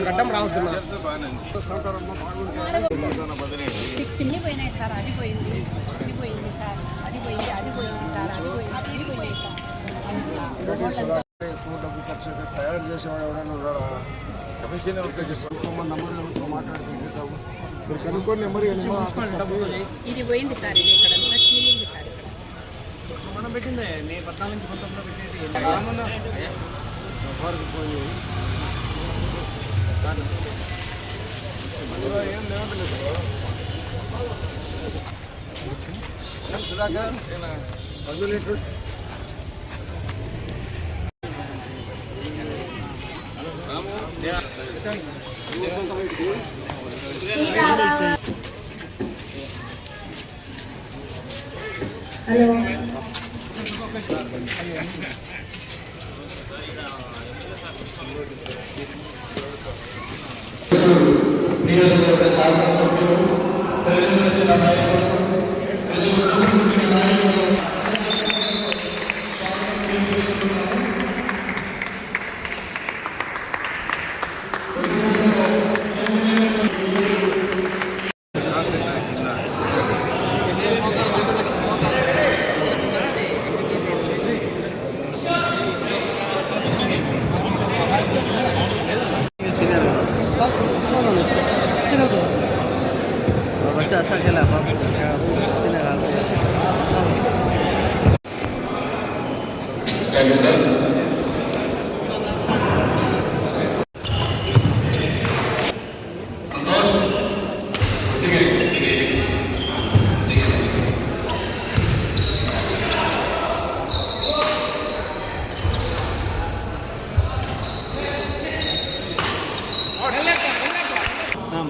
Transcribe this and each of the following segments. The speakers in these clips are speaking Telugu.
గడ్డం రావుతున్నా సిక్స్టీన్ పోయినాయి సార్ అది పోయింది. అది పోయింది సార్ అది పోయింది అది పోయింది సార్ అది పోయింది అది పోయింది సార్. ఎక్కువ డబ్బు ఖర్చు అయితే తయారు చేసేవాడు ఎవడైనా ఉన్నాడా కమిషన్ ఎవరికి చేస్తాం నెంబర్ ఎవరితో మాట్లాడుకుంటాము మీరు కనుక్కొని నెంబర్ ఇది పోయింది సార్ ఇది ఇక్కడ చీలింది సార్ మనం పెట్టిందే మే పద్నాలుగు నుంచి పంతొమ్మిదిలో పెట్టేది పోయి ఏం లేవట్లేదు సుధాకర్ మందులు ఎట్లు నియోజకవర్గ శాసనసభ్యులు ছিল তো बच्चा अच्छा खेला था लगा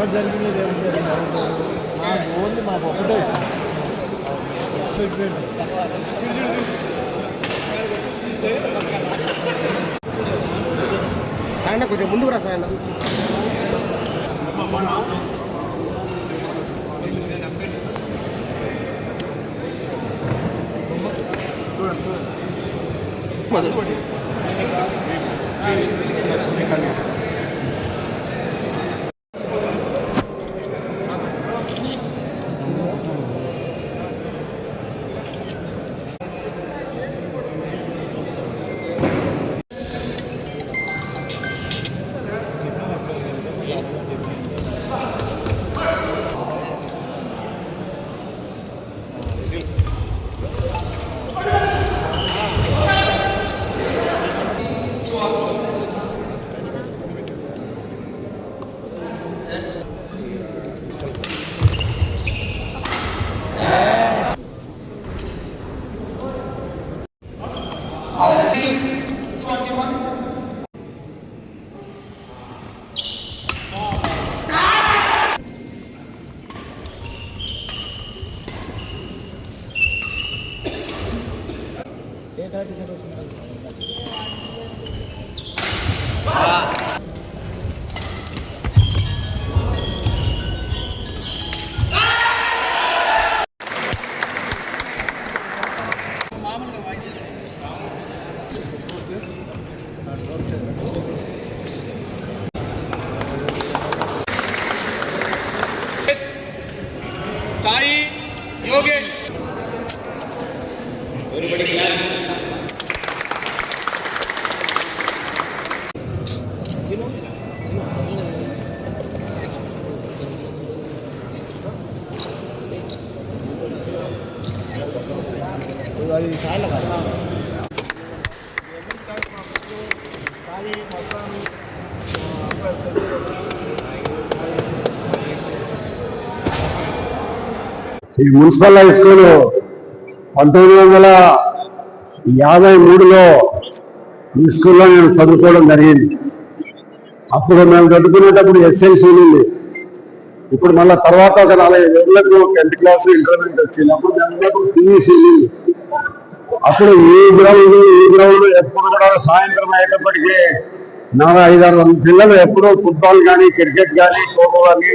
కథ జరిగినది ఏముంటుంది మా ఓన్లీ మాకు ఒకటే సాయన కొంచెం ముందుకు రా సాయన చూడండి 파이팅! 좋아하게 하 자. யோகேஷ் ஒருபடி அது சாயல வரலாம் ఈ మున్సిపల్ హై స్కూల్ పంతొమ్మిది వందల యాభై మూడులో ఈ స్కూల్లో నేను చదువుకోవడం జరిగింది. అప్పుడు మేము చదువుకునేటప్పుడు ఎస్ఎల్సీ ఉంది. ఇప్పుడు మళ్ళీ తర్వాత ఒక నాలుగైదు ఏళ్ళకు టెన్త్ క్లాస్ ఇంటర్మీడియట్ వచ్చింది. అప్పుడు మేము ఉన్నప్పుడు పీఈసీ ఉంది. అప్పుడు ఈ గ్రౌండ్ ఈ గ్రౌండ్ ఎప్పుడు కూడా సాయంత్రం అయ్యేటప్పటికీ నాలుగు ఐదారు మంది పిల్లలు ఎప్పుడూ ఫుట్బాల్ కానీ క్రికెట్ కానీ ఖోఖో కానీ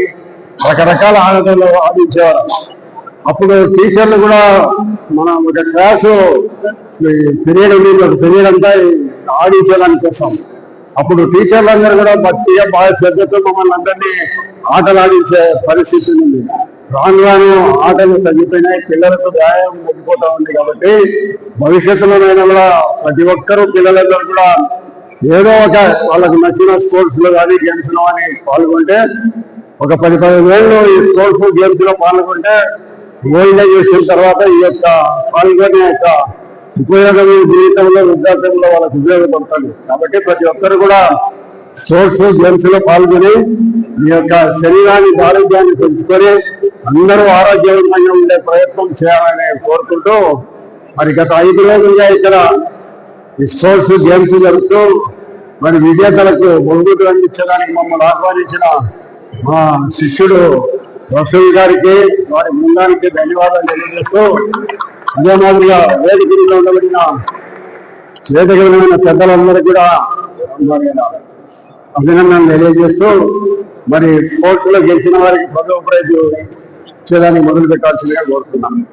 రకరకాల ఆటలు ఆడించేవారు. అప్పుడు టీచర్లు కూడా మన ఒక క్లాసు పీరియడ్ ఉండేది ఒక పీరియడ్ అంతా కోసం. అప్పుడు టీచర్లందరూ కూడా భక్తిగా బాగా శ్రద్ధతో మమ్మల్ని అందరినీ ఆటలు ఆడించే పరిస్థితి ఉంది. రాను రాను ఆటలు తగ్గిపోయినాయి పిల్లలకు వ్యాయామం తగ్గిపోతా ఉంది కాబట్టి భవిష్యత్తులోనైనా కూడా ప్రతి ఒక్కరూ పిల్లలందరూ కూడా ఏదో ఒక వాళ్ళకు నచ్చిన స్పోర్ట్స్లో కానీ గేమ్స్లో కానీ పాల్గొంటే ఒక పది పదిహేను ఈ స్పోర్ట్స్ గేమ్స్లో పాల్గొంటే ఓల్డ్ చేసిన తర్వాత ఈ యొక్క పాల్గొనే యొక్క ఉపయోగం ఈ జీవితంలో వృద్ధాప్యంలో వాళ్ళకు ఉపయోగపడుతుంది. కాబట్టి ప్రతి ఒక్కరు కూడా స్పోర్ట్స్ గేమ్స్లో పాల్గొని ఈ యొక్క శరీరాన్ని ఆరోగ్యాన్ని పెంచుకొని అందరూ ఆరోగ్యవంతంగా ఉండే ప్రయత్నం చేయాలని కోరుకుంటూ మరి గత ఐదు రోజులుగా ఇక్కడ ఈ స్పోర్ట్స్ గేమ్స్ జరుగుతూ మరి విజేతలకు బహుమతులు అందించడానికి మమ్మల్ని ఆహ్వానించిన మా శిష్యుడు వసవి గారికి వారి బృందానికి ధన్యవాదాలు తెలియజేస్తూ అదే మాదిరిగా వేదిక ఉండబడిన వేదిక ఉన్న పెద్దలందరికీ కూడా అభినందనలు తెలియజేస్తూ మరి స్పోర్ట్స్లో గెలిచిన వారికి పదవ ప్రైజ్ ఇచ్చేదానికి మొదలు పెట్టాల్సిందిగా కోరుతున్నాను.